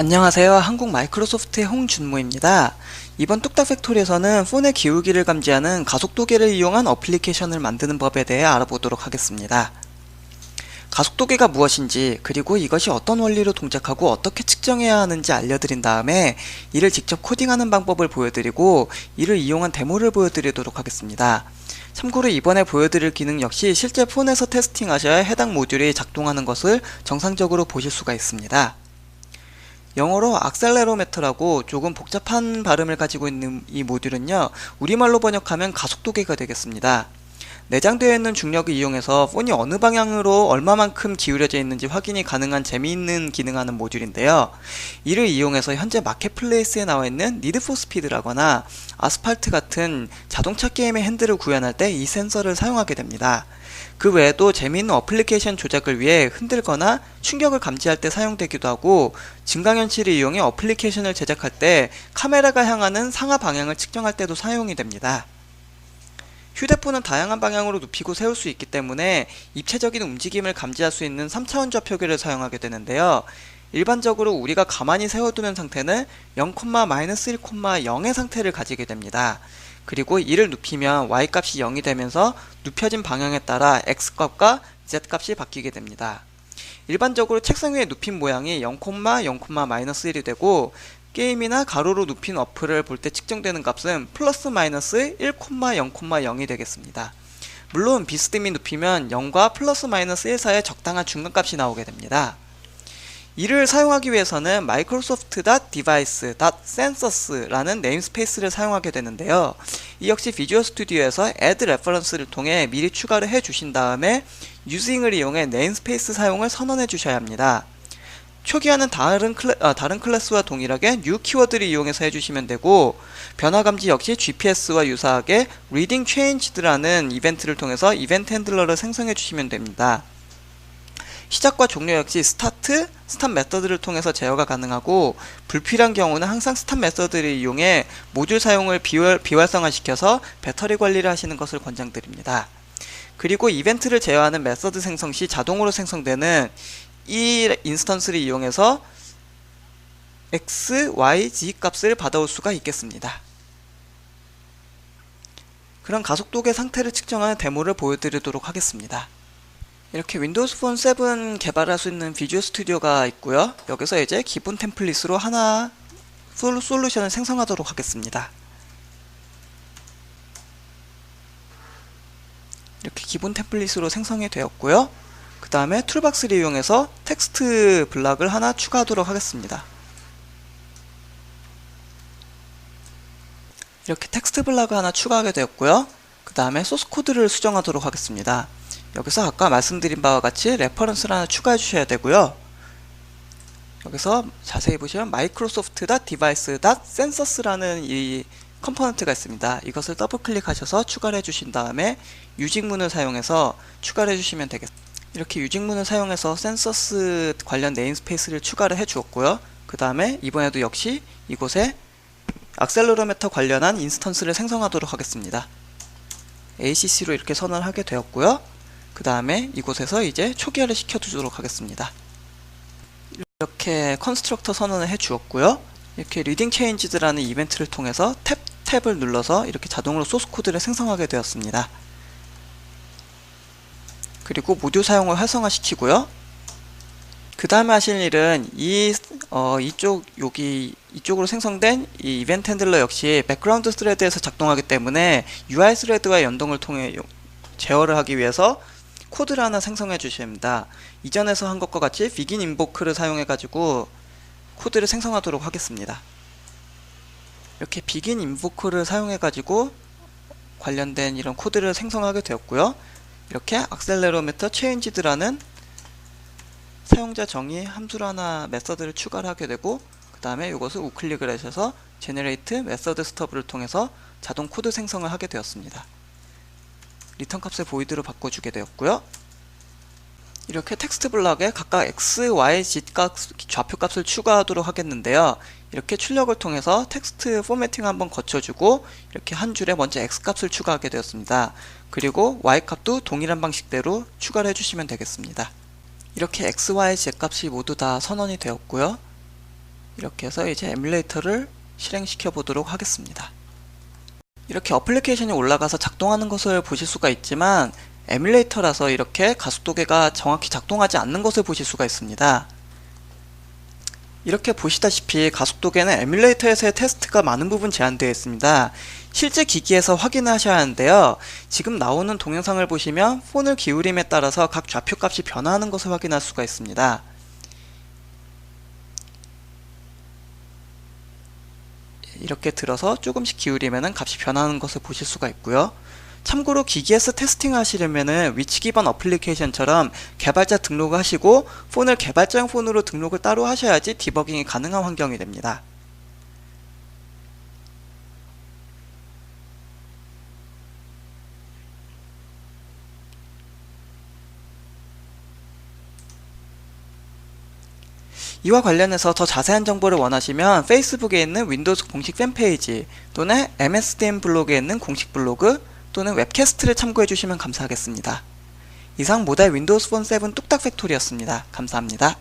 안녕하세요. 한국 마이크로소프트의 홍준모입니다. 이번 뚝딱 팩토리에서는 폰의 기울기를 감지하는 가속도계를 이용한 어플리케이션을 만드는 법에 대해 알아보도록 하겠습니다. 가속도계가 무엇인지 그리고 이것이 어떤 원리로 동작하고 어떻게 측정해야 하는지 알려드린 다음에 이를 직접 코딩하는 방법을 보여드리고 이를 이용한 데모를 보여드리도록 하겠습니다. 참고로 이번에 보여드릴 기능 역시 실제 폰에서 테스팅하셔야 해당 모듈이 작동하는 것을 정상적으로 보실 수가 있습니다. 영어로 악셀레로메터라고 조금 복잡한 발음을 가지고 있는 이 모듈은요 우리말로 번역하면 가속도계가 되겠습니다 내장되어 있는 중력을 이용해서 폰이 어느 방향으로 얼마만큼 기울여져 있는지 확인이 가능한 재미있는 기능하는 모듈인데요 이를 이용해서 현재 마켓플레이스에 나와 있는 니드 포 스피드라거나 아스팔트 같은 자동차 게임의 핸들을 구현할 때 이 센서를 사용하게 됩니다 그 외에도 재미있는 어플리케이션 조작을 위해 흔들거나 충격을 감지할 때 사용되기도 하고 증강현실을 이용해 어플리케이션을 제작할 때 카메라가 향하는 상하 방향을 측정할 때도 사용이 됩니다. 휴대폰은 다양한 방향으로 눕히고 세울 수 있기 때문에 입체적인 움직임을 감지할 수 있는 3차원 좌표계를 사용하게 되는데요. 일반적으로 우리가 가만히 세워두는 상태는 0,-1,0의 상태를 가지게 됩니다. 그리고 이를 눕히면 y값이 0이 되면서 눕혀진 방향에 따라 x값과 z값이 바뀌게 됩니다. 일반적으로 책상 위에 눕힌 모양이 0,0,-1이 되고 게임이나 가로로 눕힌 어플을 볼 때 측정되는 값은 플러스 마이너스 1,0,0이 되겠습니다. 물론 비스듬히 눕히면 0과 플러스 마이너스 1 사이의 적당한 중간값이 나오게 됩니다. 이를 사용하기 위해서는 microsoft.device.sensors라는 네임스페이스를 사용하게 되는데요. 이 역시 비주얼 스튜디오에서 add reference를 통해 미리 추가를 해 주신 다음에 using을 이용해 네임스페이스 사용을 선언해 주셔야 합니다. 초기화는 다른, 클래, 아, 다른 클래스와 동일하게 new 키워드를 이용해서 해주시면 되고 변화 감지 역시 GPS와 유사하게 reading changed라는 이벤트를 통해서 이벤트 핸들러를 생성해 주시면 됩니다. 시작과 종료 역시 스타트, 스탑 메서드를 통해서 제어가 가능하고 불필요한 경우는 항상 스탑 메서드를 이용해 모듈 사용을 비활, 비활성화시켜서 배터리 관리를 하시는 것을 권장드립니다. 그리고 이벤트를 제어하는 메서드 생성 시 자동으로 생성되는 이 인스턴스를 이용해서 x, y, z 값을 받아올 수가 있겠습니다. 그런 가속도계 상태를 측정하는 데모를 보여드리도록 하겠습니다. 이렇게 윈도우스 폰 7 개발할 수 있는 비주얼 스튜디오가 있고요. 여기서 이제 기본 템플릿으로 하나 솔루션을 생성하도록 하겠습니다. 이렇게 기본 템플릿으로 생성이 되었고요. 그 다음에 툴박스를 이용해서 텍스트 블락을 하나 추가하도록 하겠습니다. 이렇게 텍스트 블락을 하나 추가하게 되었고요. 그 다음에 소스 코드를 수정하도록 하겠습니다. 여기서 아까 말씀드린 바와 같이 레퍼런스를 하나 추가해 주셔야 되고요. 여기서 자세히 보시면 microsoft.device.sensors라는 이 컴포넌트가 있습니다. 이것을 더블 클릭하셔서 추가를 해주신 다음에 유직문을 사용해서 추가를 해주시면 되겠습니다. 이렇게 유직문을 사용해서 센서스 관련 네임스페이스를 추가를 해 주었고요. 그 다음에 이번에도 역시 이곳에 악셀러로메터 관련한 인스턴스를 생성하도록 하겠습니다. ACC로 이렇게 선언을 하게 되었고요. 그 다음에 이곳에서 이제 초기화를 시켜두도록 하겠습니다. 이렇게 컨스트럭터 선언을 해 주었고요. 이렇게 리딩 체인지드라는 이벤트를 통해서 탭 탭을 눌러서 이렇게 자동으로 소스 코드를 생성하게 되었습니다. 그리고 모듈 사용을 활성화시키고요. 그 다음에 하실 일은 이 어, 이쪽 여기 이쪽으로 생성된 이 이벤트 핸들러 역시 백그라운드 스레드에서 작동하기 때문에 UI 스레드와 연동을 통해 제어를 하기 위해서 코드를 하나 생성해 주셔야 합니다. 이전에서 한 것과 같이 begin invoke를 사용해 가지고 코드를 생성하도록 하겠습니다. 이렇게 begin invoke를 사용해 가지고 관련된 이런 코드를 생성하게 되었고요. 이렇게 accelerometer changed라는 사용자 정의 함수를 하나 메서드를 추가를 하게 되고 그 다음에 이것을 우클릭을 하셔서 generate method stub를 통해서 자동 코드 생성을 하게 되었습니다. 리턴 값을 보이드로 바꿔주게 되었고요. 이렇게 텍스트 블럭에 각각 x, y, z 값, 좌표 값을 추가하도록 하겠는데요. 이렇게 출력을 통해서 텍스트 포매팅 한번 거쳐주고 이렇게 한 줄에 먼저 x 값을 추가하게 되었습니다. 그리고 y 값도 동일한 방식대로 추가를 해주시면 되겠습니다. 이렇게 x, y, z 값이 모두 다 선언이 되었고요. 이렇게 해서 이제 에뮬레이터를 실행시켜 보도록 하겠습니다. 이렇게 어플리케이션이 올라가서 작동하는 것을 보실 수가 있지만 에뮬레이터라서 이렇게 가속도계가 정확히 작동하지 않는 것을 보실 수가 있습니다. 이렇게 보시다시피 가속도계는 에뮬레이터에서의 테스트가 많은 부분 제한되어 있습니다. 실제 기기에서 확인을 하셔야 하는데요. 지금 나오는 동영상을 보시면 폰을 기울임에 따라서 각 좌표 값이 변화하는 것을 확인할 수가 있습니다. 이렇게 들어서 조금씩 기울이면 값이 변하는 것을 보실 수가 있고요. 참고로 기기에서 테스팅 하시려면은 위치 기반 어플리케이션처럼 개발자 등록하시고 폰을 개발자용 폰으로 등록을 따로 하셔야지 디버깅이 가능한 환경이 됩니다. 이와 관련해서 더 자세한 정보를 원하시면 페이스북에 있는 윈도우즈 공식 팬페이지 또는 MSDN 블로그에 있는 공식 블로그 또는 웹캐스트를 참고해 주시면 감사하겠습니다. 이상 모달 윈도우스 폰 7 뚝딱 팩토리였습니다. 감사합니다.